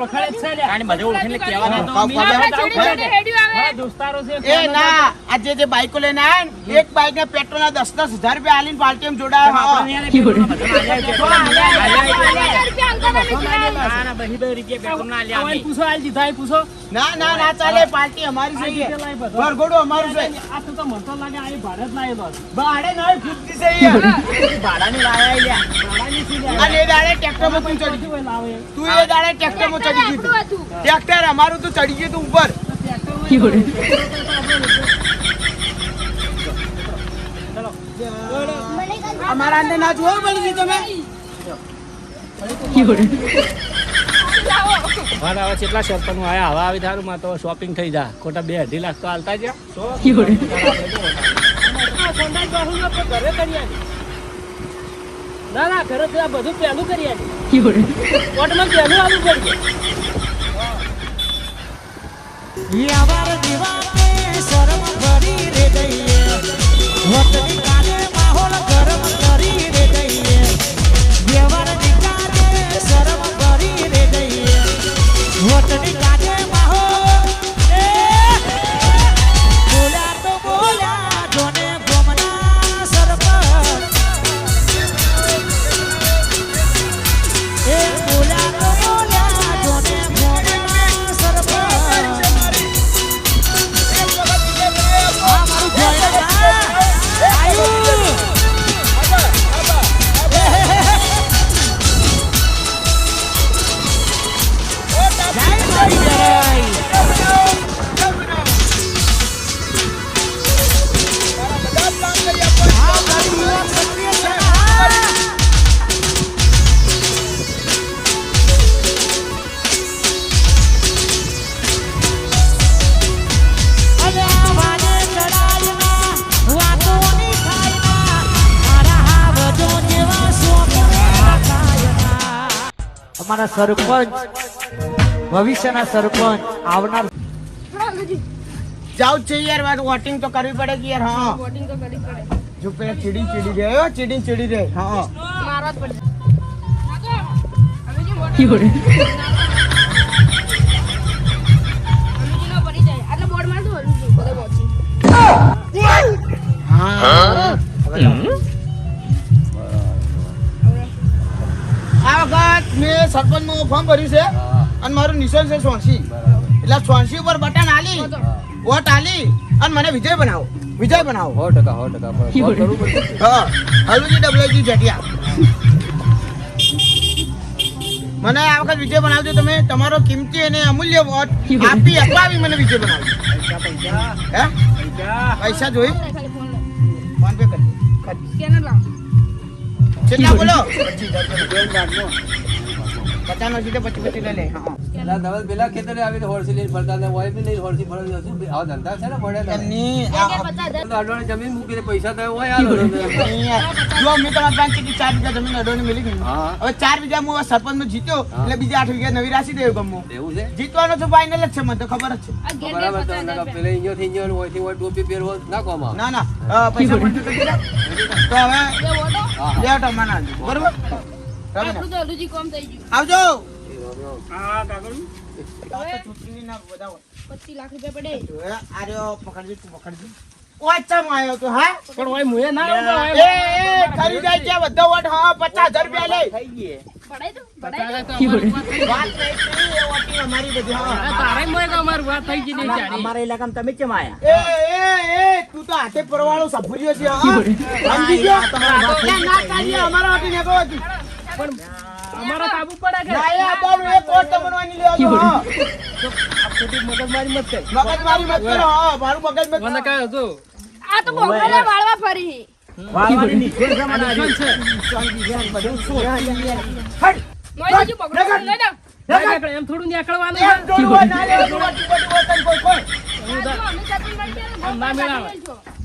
ઓળખાણ જ છે લ્યા. આને બધે ઓળખીને કહેવાના તો કામ અમે કામ આવું કામ પડે. કામ. મારા દોસ્તારો છે એ ના આ જે જે બાઈકો લઈને આયા એક બાઈક ને પેટ્રોલ ના દસ દસ હજાર રૂપિયા આલીને પાર્ટી જોડાયા હા. ના, ચાલે પાર્ટી અમારી છે. છે. આ તો તો મને તો લાગે આ ભાડે લાયેલો ભાડે નહીં ફૂટતી છે ભાડાની લાયા આલ્યા. ભાડાની છે લ્યા. અને એ દાડે ટ્રેક્ટરમાં તું ચડી લાવે? તું એ દાડે ટ્રેક્ટરમાં ચડી ગયું. ટ્રેક્ટર અમારું તું ચડી ગયું તું ઉપર. અમારા અંદર ના જોવા મળી તમે. આયા હવે આવી તારું માં તો શોપિંગ થઈ જા. ખોટા બે અઢી લાખ તો હાલતા જ કરી પહેલું કરી પહેલું આવવું પડશે અમારા સરપંચ ભવિષ્યના સરપંચ આવનાર જાવ જ છે યાર વાત વોટિંગ તો કરવી પડે કે યાર હા. જો પેલા ચીડી ચીડી રે હો, ચીડી ચીડી રહે હા. હા આ વખત મેં સરપંચનું ફોર્મ ભર્યું છે. અને મારું નિશાન છે સોનસી એટલે સોનસી ઉપર બટન આલી વોટ આલી અને મને વિજય બનાવો. વિજય બનાવો. સો ટકા સો ટકા. હલુજી ડબલાજી જટિયા મને આ વખત વિજય બનાવજો તમે. તમારો કિંમતી અને અમૂલ્ય વોટ આપી અપાવી મને વિજય બનાવજો. હે? પૈસા. જોઈ. ફોન પે કરી. કેટલા બોલો? પચાસ નો સીધે પચીસ પચીસ લઈ લે. હા. ધવલ પેલા ખેતરે આવીને હોરસી લઈને ફરતા હતા હોય બી નહીં હોરસી ફરવા જશું આવા ધંધા છે ને પડ્યા એમની અડવાણી જમીન મૂકીને પૈસા થયો હોય હાલો જો મેં તમારા પાંચ કે ચાર વીઘા જમીન અડોની મિલી ગઈ. હવે ચાર વીઘા હું સરપંચનું જીત્યો એટલે બીજા આઠ વીઘા નવી રાશિ દેવું ગમો. એવું છે? જીતવાનો તો ફાઇનલ જ છે મને તો ખબર જ છે. બરાબર તો પેલા ઇન્જો થી ઇન્જો હોયથી હોય ટોપી પહેરવો ના કોમ ના ના પૈસા તો હવે. બરોબર? આવજો. હા હોય. પચીસ લાખ રૂપિયા પડે. હવે પકડજો તું પકડજો. ઓછામાં આવ્યો તો હા? પણ ઓય મુએ ના એ એ કરી જાય છે બધા વોટ હા પચાસ રૂપિયા લે પડાય તો બતાવે તો અમારી વાત થઈ. વાત નહીં કરી, એ વોટિંગ અમારી બધી આ હા તારે મોય તો અમારી વાત થઈ ગઈ નહીં ચારી. અમારા ઇલાકામાં તમે કેમ આયા? એ એ એ તું તો હાથે પરવાળો સફર્યો છે હા. સમજી ગયો? ના અમારા હતી અમારા કાબુ પડે કે? ના એ આપણું એક વોટ તમને લેવાનો હા આ ખોટી મગજમારી મત કર. મગજ મારી મત કરો હા મારું મગજ મત મને કહે હતો આ તો બોકડા વાળવા ફરી. વાળવાની નિષ્ફળ છે. મને આજે. મોય બીજું પકડો લઈ એમ થોડું નીકળવાનું. જોડું હોય, ના વોટ, કોઈ, કોઈ. અમે ચટણી મળશે ને ના મેળાવે.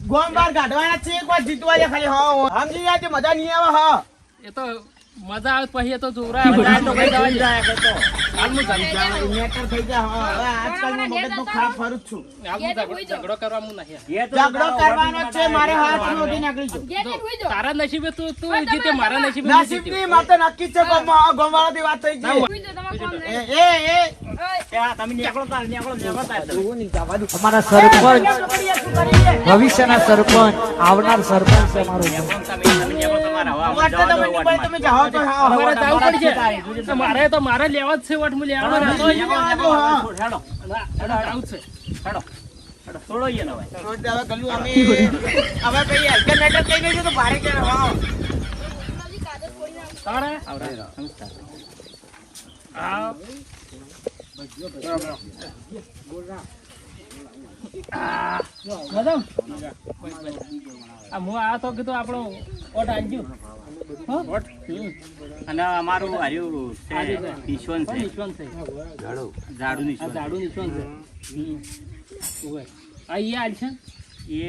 ગોમ બાર કાઢવાના છે એક વાર જીતવા ખાલી હા સમજી ગયા મજા નહીં આવે હા. એ તો મજા આવે પછી તો જોરા બધા તો ભાઈ જ જાય. કરતો. હાલ હું ઝઘડો- મેટર થઈ જા હવે આજકાલ હવે મગજ મગજનો ખરાબ ફરું છું. ઝઘડો- ઝઘડો કરવા હું નહીં. ઝઘડો કરવાનો છે. મારે હાથ નોંધી નાખી જાઓ. તારા નસીબે તું તું જીતે મારા નસીબે નસીબની. માતે નક્કી જ છે ગોમવાળા ગોમવાળાથી વાત થઈ કામ એ નહીં. એ એ. તમે નીકળો તાર, નીકળો, નીકળો તાર. અમારા સરપંચ. ભવિષ્યના સરપંચ. આવનાર સરપંચ છે અમારું. મારે તો મારે લેવા જ છે વોટ હું લેવાનો હવે. અમે હવે કઈ ગયું છે તો ભારે કે આવડે, નમસ્કાર. આ આ હું આ તો કીધું આપણો વોટ આલજો હો? અને અમારું હાર્યું છે આજે છે. છે. ઝાડું. છે. આ છે? એ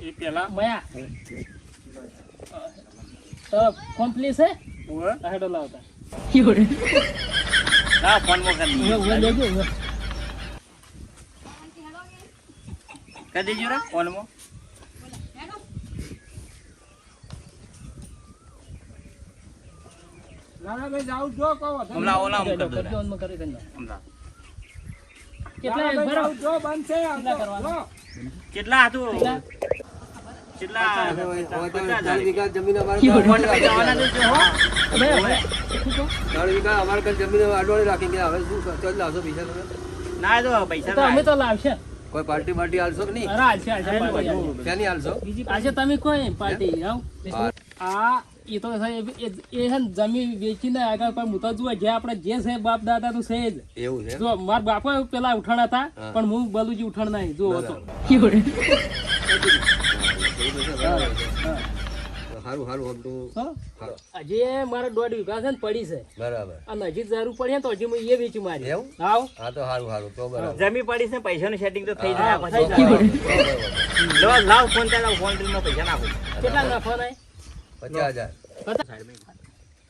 એ પેલા. મયા. તો કોમ્પ્લીટ છે? આ હેડો લાવતા. ઊભો દઈએ. લેજો કરી દેજો રે ફોનમાં. ઓલા કરી ઓનમાં કરી. કેટલા? કેટલા કરવાના? કેટલા હતું કેટલા? વીઘા જમીન અમારે જવાના દેજો, હો. બે, વીઘા અમારે જમીન અડવાણી રાખી ગયા હવે શું ચાલ લાવશો પૈસા તમે? ના તો પૈસા અમે તો લાવશે. કોઈ પાર્ટી બાર્ટી હાલશો કે નહીં? અરે પાર્ટી હાલશે. ક્યાંની હાલશો? આજે તમે કોઈ પાર્ટી આવ આ એ તો સાહેબ એ છે ને જમીન વેચીને આગળ પણ હું તો જુઓ જે આપણે જે છે બાપ દાદા તો છે જ. એવું છે જો મારા બાપા પેલા ઉઠાણ હતા પણ હું બલુજી ઉઠાણ નહીં. જો હતો. સારું સારું આમ તો હો? સારું. હજી મારા દોઢ વીઘા છે ને પડી છે બરાબર. અને હજી જરૂર પડે તો હજી હું એ વેચી મારી. એવું? આવ હા તો સારું સારું તો બરાબર. જમી પડી છે પૈસાનું સેટિંગ તો થઈ જાય. પછી થઈ જાય. બરાબર. લો, લાવ ફોન તે લાવ ફોનમાં પૈસા નાખો. કેટલા નફો નહીં પચાસ હજાર.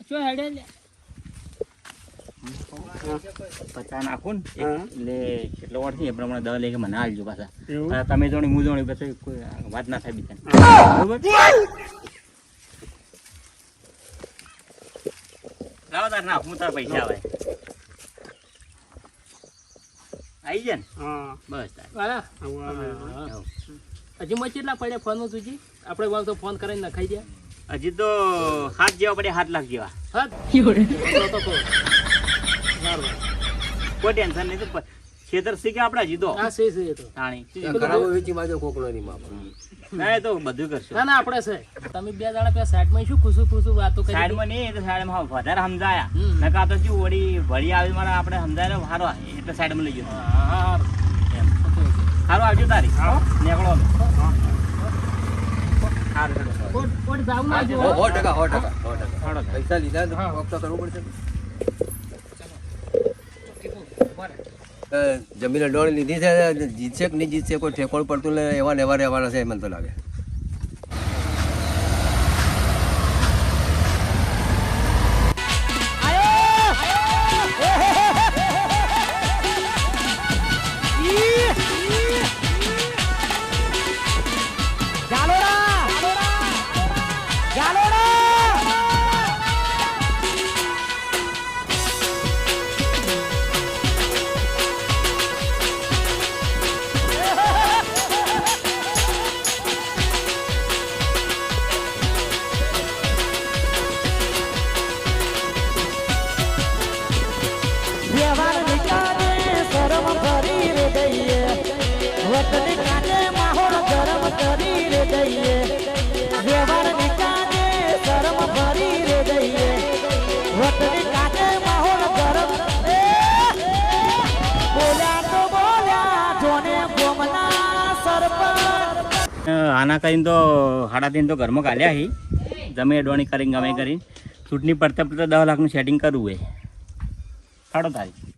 શું હેડે લે? પચાસ નાખો ને. એટલે કેટલો વાર છે? એ પ્રમાણે દવા લઈ કે મને હાલજો પાછા. તમે જોણી હું જોણી પછી કોઈ વાત ના થાય બીજા બરોબર? લાવો તાર નાખ હું તાર પૈસા આવે આવી જાય ને. બસ તાર. વાલા? હા. હજી માં એટલા પડ્યા ફોન તુજી આપણે વાવ તો ફોન કરીને નખાઈ દે હજી તો હાથ જેવા પડે હાથ લાખ જેવા. હા. સારું. કોઈ ટેન્શન નહીં ખેતર શીખે આપણે જીતો હા છે છે તો તાણી ખરાબો વેચી માજો કોકનો નહીં માપ ના એ તો બધું કરશું ના ના આપણે છે તમે બે દાડા પેલા સાઈડમાં શું ખુશું ખુશું વાતો કરી સાઈડમાં નહીં એ તો સાઈડમાં વધારે સમજાયા નકા તો શું વળી વળી આવી મારા આપણે સમજાય સારો એટલે સાઈડમાં લઈ ગયો હા, હા, એમ સારું આવજો તારી નીકળો અમે. સારું ચલો. કોટ કોટ જાવું ના હો જોવો. હો ટકા હો ટકા હો ટકા સારું તારી. પૈસા લીધા તો હા. કોક તો કરવું પડશે અ, જમીન અડવાણી લીધી છે, જીતશે કે નહીં જીતશે કોઈ ઠેકોળ પડતું ને એવા ને રહેવાના છે મને તો લાગે. આના કરીને તો સાડા ત્રણ તો ઘરમાં કાઢ્યા હી. જમે અડવાણી કરીને ગમે કરીને. ચૂંટણી પડતા પડતા દસ લાખનું સેટિંગ કરવું હોય સાડો તારી